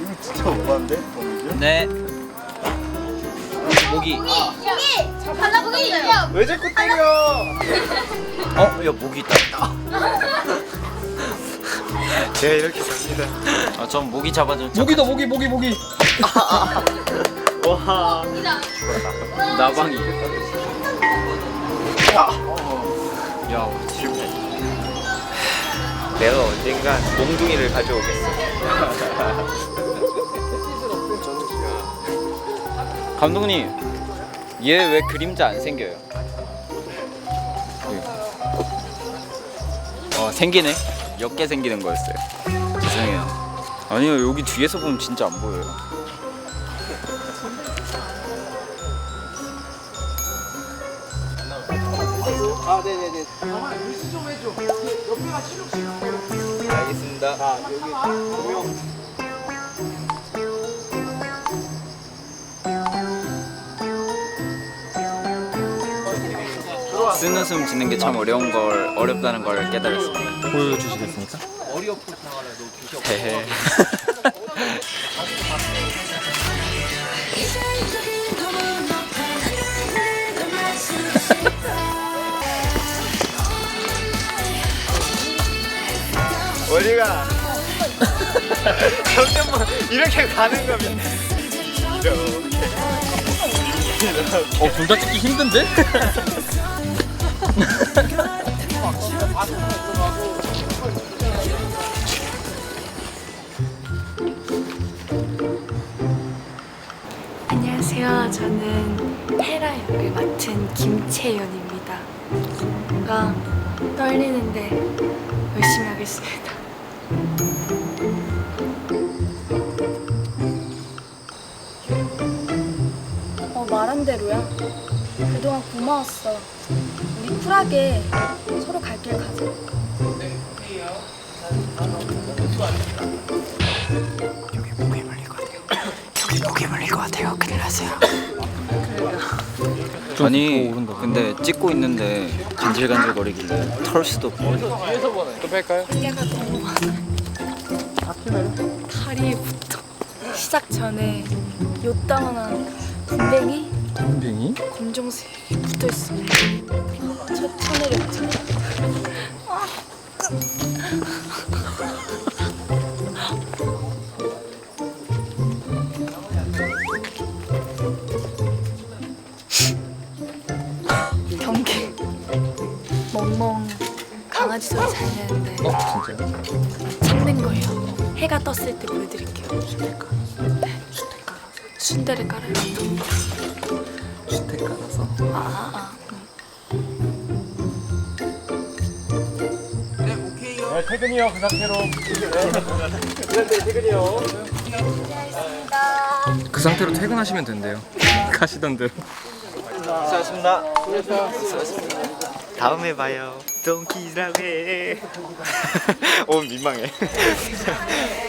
이거 진짜 오반데? 네. 모기. 하나 보겠어요. 왜 자꾸 때려? 어, 야 모기 있다. 제가 이렇게 삽니다. 아, 전 모기 잡아준. 모기다 모기 모기 모기 와. 나방이. 야. 야, 내가 언젠간 몽둥이를 가져오겠어. 감독님, 얘 왜 그림자 안 생겨요? 예. 어, 생기네. 옅게 생기는 거였어요. 죄송해요. 아니요, 여기 뒤에서 보면 진짜 안 보여요. 아, 네네네. 알겠습니다. 아, 여기 조명. 쓰는 숨 짓는 게 참 어려운 걸 어렵다는 걸 깨달았습니다. 보여주시겠습니까? 헤헤. 어디가? 점점 뭐 이렇게 가는 거면. 이렇게. 어 둘 다 찍기 힘든데? 안녕하세요. 저는 헤라 역을 맡은 김채연입니다. 뭔가 떨리는데 열심히 하겠습니다. 어, 말한 대로야. 그동안 고마웠어. 우리 쿨하게 서로 갈 길 가자. 아니, 오른다. 근데 찍고 있는데 간질간질거리길래 털 수도 없고. 너무 많아요. 다리에 붙어. 시작 전에 요따만한 분뱅이 뱅이? 검정색이 붙어 있습니다. 저 천혜력죠. 경기 멍멍 강아지 소리 잘 내는데 어 진짜요? 해가 떴을 때 보여드릴게요. 순대 깔아. 네, 순대 깔아. 순대를 깔아요. 주택 깔아서 아, 아, 아. 네, 퇴근이요, 그 상태로. 네, 네, 퇴근이요. 그 상태로 퇴근하시면 된대요 가시던 대로 수고하셨습니다. 수고하셨습니다. 다음에 봐요. 동키라고 해. 오, 민망해.